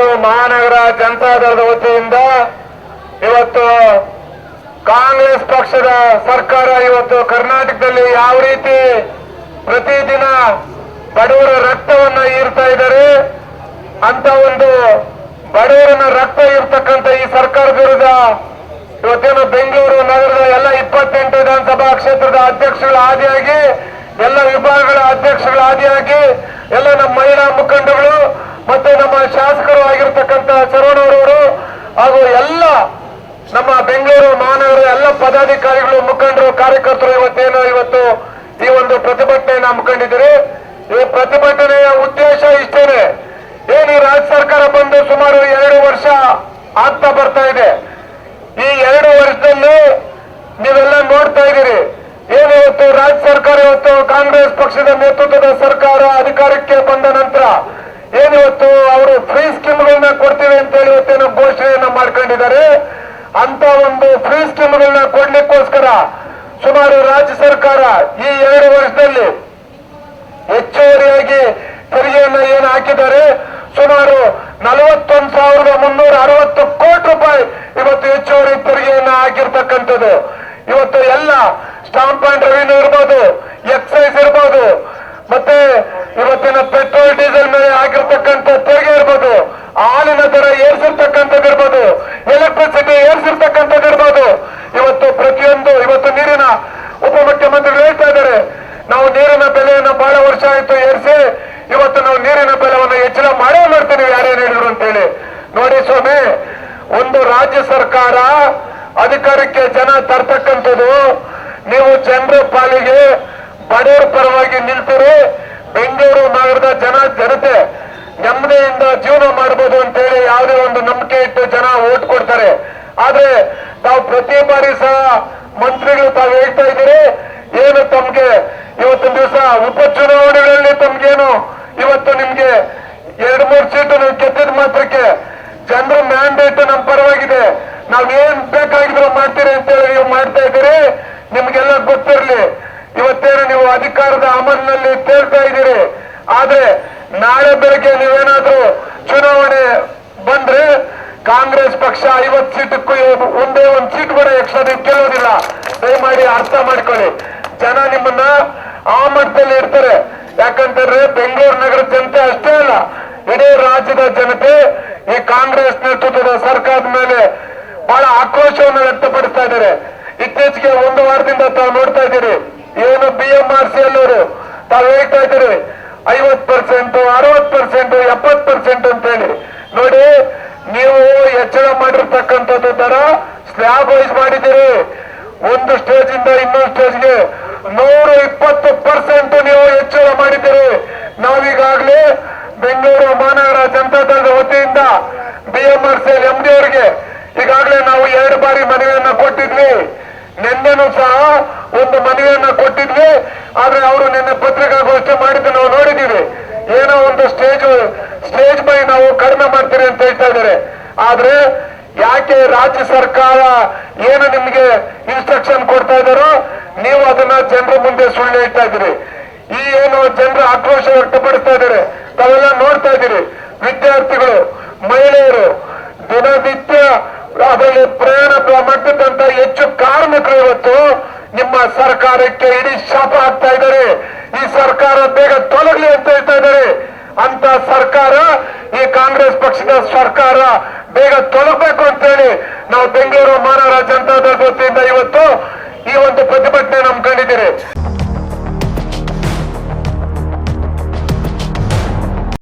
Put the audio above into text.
ಬೆಂಗಳೂರು ಮಹಾನಗರ ಜನತಾದಳದ ವತಿಯಿಂದ ಇವತ್ತು ಕಾಂಗ್ರೆಸ್ ಪಕ್ಷದ ಸರ್ಕಾರ ಇವತ್ತು ಕರ್ನಾಟಕದಲ್ಲಿ ಯಾವ ರೀತಿ ಪ್ರತಿದಿನ ಬಡವರ ರಕ್ತವನ್ನ ಹೀರ್ತಾ ಇದ್ದಾರೆ, ಅಂತ ಒಂದು ಬಡವರನ್ನ ರಕ್ತ ಇರ್ತಕ್ಕಂಥ ಈ ಸರ್ಕಾರ ವಿರುದ್ಧ ಇವತ್ತೇನು ಬೆಂಗಳೂರು ನಗರದ ಎಲ್ಲ ಇಪ್ಪತ್ತೆಂಟು ವಿಧಾನಸಭಾ ಕ್ಷೇತ್ರದ ಅಧ್ಯಕ್ಷಗಳ ಆದಿಯಾಗಿ ಎಲ್ಲ ವಿಭಾಗಗಳ ಅಧ್ಯಕ್ಷಗಳ ಆದಿಯಾಗಿ ಎಲ್ಲ ನಮ್ಮ ಮಹಿಳಾ ಮುಖಂಡಗಳು ಮತ್ತು ನಮ್ಮ ಶಾಸಕರು ಆಗಿರ್ತಕ್ಕಂಥ ಶರವಣರವರು ಹಾಗೂ ಎಲ್ಲ ನಮ್ಮ ಬೆಂಗಳೂರು ಮಹಾನಗರ ಎಲ್ಲ ಪದಾಧಿಕಾರಿಗಳು, ಮುಖಂಡರು, ಕಾರ್ಯಕರ್ತರು ಇವತ್ತೇನು, ಇವತ್ತು ಈ ಒಂದು ಪ್ರತಿಭಟನೆಯನ್ನು ಹಮ್ಮಿಕೊಂಡಿದ್ದೀರಿ. ಈ ಪ್ರತಿಭಟನೆಯ ಉದ್ದೇಶ ಇಷ್ಟೇನೆ. ಏನು, ರಾಜ್ಯ ಸರ್ಕಾರ ಬಂದು ಸುಮಾರು ಎರಡು ವರ್ಷ ಆಗ್ತಾ ಬರ್ತಾ ಇದೆ. ಈ ಎರಡು ವರ್ಷದಲ್ಲಿ ನೀವೆಲ್ಲ ನೋಡ್ತಾ ಇದ್ದೀರಿ. ಏನು ಇವತ್ತು ರಾಜ್ಯ ಸರ್ಕಾರ ಇವತ್ತು ಕಾಂಗ್ರೆಸ್ ಪಕ್ಷದ ನೇತೃತ್ವದ ಸರ್ಕಾರ ಅಧಿಕಾರಕ್ಕೆ ಬಂದ ನಂತರ ಏನಿವತ್ತು ಅವರು ಫ್ರೀ ಸ್ಕೀಮ್ಗಳನ್ನ ಕೊಡ್ತೀವಿ ಅಂತ ಹೇಳಿ ಇವತ್ತೇನು ಘೋಷಣೆಯನ್ನ ಮಾಡ್ಕೊಂಡಿದ್ದಾರೆ ಅಂತ ಒಂದು ಫ್ರೀ ಸ್ಕೀಮ್ಗಳನ್ನ ಕೊಡ್ಲಿಕ್ಕೋಸ್ಕರ ಸುಮಾರು ರಾಜ್ಯ ಸರ್ಕಾರ ಈ ಎರಡು ವರ್ಷದಲ್ಲಿ ಹೆಚ್ಚುವರಿಯಾಗಿ ತೆರಿಗೆಯನ್ನ ಏನು ಹಾಕಿದ್ದಾರೆ? ಸುಮಾರು ನಲವತ್ತೊಂದು ಸಾವಿರದ ಮುನ್ನೂರ ಅರವತ್ತು ಕೋಟಿ ರೂಪಾಯಿ ಇವತ್ತು ಹೆಚ್ಚುವರಿ ತೆರಿಗೆಯನ್ನ ಹಾಕಿರ್ತಕ್ಕಂಥದ್ದು. ಇವತ್ತು ಎಲ್ಲ ಸ್ಟಾಂಪ್ ಅಂಡ್ ರೆವಿನ್ಯೂ ಇರ್ಬೋದು ಎಕ್ಸೈಸ್ ಇರ್ಬೋದು, ಮತ್ತೆ ಎಲೆಕ್ಟ್ರಿಸಿಟಿ ಏರ್ಸಿರ್ತಕ್ಕಂಥದ್ದು ಇರ್ಬೋದು ಇವತ್ತು ಪ್ರತಿಯೊಂದು, ಇವತ್ತು ನೀರಿನ ಉಪಮುಖ್ಯಮಂತ್ರಿಗಳು ಹೇಳ್ತಾ ಇದ್ದಾರೆ. ನಾವು ನೀರಿನ ಬೆಲೆಯನ್ನು ಬಹಳ ವರ್ಷ ಆಯ್ತು ಏರಿಸಿ, ಇವತ್ತು ನಾವು ನೀರಿನ ಬೆಲೆವನ್ನು ಹೆಚ್ಚಳ ಮಾಡೇ ಮಾಡ್ತೀವಿ ಯಾರೇನು ಹೇಳಿದ್ರು ಅಂತೇಳಿ ನೋಡಿ ಸ್ವಾಮಿ, ಒಂದು ರಾಜ್ಯ ಸರ್ಕಾರ ಅಧಿಕಾರಕ್ಕೆ ಜನ ತರ್ತಕ್ಕಂಥದ್ದು, ನೀವು ಜನರ ಪಾಲಿಗೆ ಬಡವರ ಪರವಾಗಿ ನಿಲ್ತೀರಿ, ಬೆಂಗಳೂರು ನಗರದ ಜನ, ಜನತೆ ನೆಮ್ಮದಿಯಿಂದ ಜೀವನ ಮಾಡಬಹುದು ಅಂತೇಳಿ ಯಾವುದೇ ಒಂದು ನಂಬಿಕೆ ಇಟ್ಟು ಜನ ಓಟ್ ಕೊಡ್ತಾರೆ. ಆದ್ರೆ ನಾವು ಪ್ರತಿ ಬಾರಿ ಸಹ ಮಂತ್ರಿಗಳು ತಾವು ಹೇಳ್ತಾ ಇದ್ದೀರಿ, ಏನು ತಮ್ಗೆ ಇವತ್ತು ದಿವಸ ಉಪಚುನಾವಣೆಗಳಲ್ಲಿ ತಮ್ಗೇನು ಇವತ್ತು ನಿಮ್ಗೆ ಎರಡ್ ಮೂರ್ ಸೀಟು ನೀವು ಗೆದ್ದಿದ ಮಾತ್ರಕ್ಕೆ ಜನರ ಮ್ಯಾಂಡೇಟ್ ನಮ್ ಪರವಾಗಿದೆ. ನಾವ್ ಏನ್ ಬೇಕಾಗಿದ್ರು ಮಾಡ್ತೀರಿ ಅಂತೇಳಿ ನೀವು ಮಾಡ್ತಾ ಇದ್ದೀರಿ, ನಿಮ್ಗೆಲ್ಲ ಗೊತ್ತಿರ್ಲಿ. ಇವತ್ತೇನು ನೀವು ಅಧಿಕಾರದ ಅಮಲಿನಲ್ಲಿ ತೇಳ್ತಾ ಇದ್ದೀರಿ. ಆದ್ರೆ ನಾಳೆ ಬೆಳಗ್ಗೆ ನೀವೇನಾದ್ರೂ ಚುನಾವಣೆ ಬಂದ್ರೆ ಕಾಂಗ್ರೆಸ್ ಪಕ್ಷ ಐವತ್ತು ಸೀಟಕ್ಕೂ ಒಂದೇ ಒಂದ್ ಸೀಟ್ ಕೂಡ ಎಕ್ಸ್ಟ್ರಾ ನೀವು ಕೇಳೋದಿಲ್ಲ ದಯಮಾಡಿ ಅರ್ಥ ಮಾಡ್ಕೊಳ್ಳಿ. ಜನ ನಿಮ್ಮನ್ನ ಆ ಮಟ್ಟದಲ್ಲಿ ಇರ್ತಾರೆ. ಯಾಕಂತಂದ್ರೆ ಬೆಂಗಳೂರು ನಗರ ಜನತೆ ಅಷ್ಟೇ ಅಲ್ಲ, ಇಡೀ ರಾಜ್ಯದ ಜನತೆ ಈ ಕಾಂಗ್ರೆಸ್ ನೇತೃತ್ವದ ಸರ್ಕಾರದ ಮೇಲೆ ಬಹಳ ಆಕ್ರೋಶವನ್ನು ವ್ಯಕ್ತಪಡಿಸ್ತಾ ಇದ್ದಾರೆ. ಇತ್ತೀಚೆಗೆ ಒಂದು ವಾರದಿಂದ ತಾವು ನೋಡ್ತಾ ಇದ್ದೀರಿ, ಏನು ಬಿ ಎಂ ಆರ್ ಸಿ ಎಲ್ಲವರು ತಾವು ಹೇಳ್ತಾ ಇದ್ದೀರಿ ಐವತ್ ಪರ್ಸೆಂಟ್ ಅರವತ್ ಪರ್ಸೆಂಟ್ ಎಪ್ಪತ್ ಪರ್ಸೆಂಟ್ ಅಂತ ಹೇಳಿ ನೋಡಿ ನೀವು ಹೆಚ್ಚಳ ಮಾಡಿರ್ತಕ್ಕಂಥದ್ದು ದರ ಸ್ಲ್ಯಾಬ್ ವೈಸ್ ಮಾಡಿದ್ದೀರಿ. ಒಂದು ಸ್ಟೇಜ್ ಇಂದ ಇನ್ನೊಂದು ಸ್ಟೇಜ್ಗೆ ನೂರ ಇಪ್ಪತ್ತು ಪರ್ಸೆಂಟ್ ನೀವು ಹೆಚ್ಚಳ ಮಾಡಿದ್ದೀರಿ. ನಾವೀಗಾಗಲೇ ಬೆಂಗಳೂರು ಮಹಾನಗರ ಜನತಾ ದಳದ ವತಿಯಿಂದ B M R C M D ಅವರಿಗೆ ಈಗಾಗಲೇ ನಾವು ಎರಡು ಬಾರಿ ಮನವಿಯನ್ನ ಕೊಟ್ಟಿದ್ವಿ. ನಿನ್ನೆನೂ ಸಹ ಒಂದು ಮನವಿಯನ್ನ ಕೊಟ್ಟಿದ್ವಿ. ಆದ್ರೆ ಅವರು ನಿನ್ನೆ ಪತ್ರಿಕಾಗೋಷ್ಠಿ ಮಾಡಿದ್ದು ನಾವು ನೋಡಿದ್ದೀವಿ. ಏನೋ ಒಂದು ಸ್ಟೇಜ್ ಸ್ಟೇಜ್ ಬೈ ನಾವು ಕಡಿಮೆ ಮಾಡ್ತೀರಿ ಅಂತ ಹೇಳ್ತಾ ಇದ್ದಾರೆ. ಆದ್ರೆ ಯಾಕೆ ರಾಜ್ಯ ಸರ್ಕಾರ ಏನು ನಿಮ್ಗೆ ಇನ್ಸ್ಟ್ರಕ್ಷನ್ ಕೊಡ್ತಾ ಇದ್ದಾರೋ, ನೀವು ಅದನ್ನ ಜನರ ಮುಂದೆ ಸುಳ್ಳು ಹೇಳ್ತಾ ಇದ್ದೀರಿ. ಈ ಏನು ಜನರ ಆಕ್ರೋಶ ವ್ಯಕ್ತಪಡಿಸ್ತಾ ಇದ್ದಾರೆ, ತಾವೆಲ್ಲ ನೋಡ್ತಾ ಇದ್ದೀರಿ. ವಿದ್ಯಾರ್ಥಿಗಳು, ಮಹಿಳೆಯರು ದಿನನಿತ್ಯ ಅದರಲ್ಲಿ ಪ್ರಯಾಣ ಮಟ್ಟದಂತ ಹೆಚ್ಚು ಕಾರ್ಮಿಕರು ಇವತ್ತು ನಿಮ್ಮ ಸರ್ಕಾರಕ್ಕೆ ಇಡೀ ಶಾಪ ಆಗ್ತಾ ಇದ್ದಾರೆ. ಈ ಸರ್ಕಾರ ಬೇಗ ತೊಲಗಲಿ ಅಂತ ಹೇಳ್ತಾ ಇದ್ದಾರೆ. ಅಂತ ಸರ್ಕಾರ, ಈ ಕಾಂಗ್ರೆಸ್ ಪಕ್ಷದ ಸರ್ಕಾರ ಬೇಗ ತೊಳ್ಬೇಕು ಅಂತ ಹೇಳಿ ನಾವು ಬೆಂಗಳೂರು ಮಹಾರಾಜ ಜನತಾ ದಳ ಇವತ್ತು ಈ ಒಂದು ಪ್ರತಿಭಟನೆ ನಂಬ್ಕೊಂಡಿದ್ದೀರಿ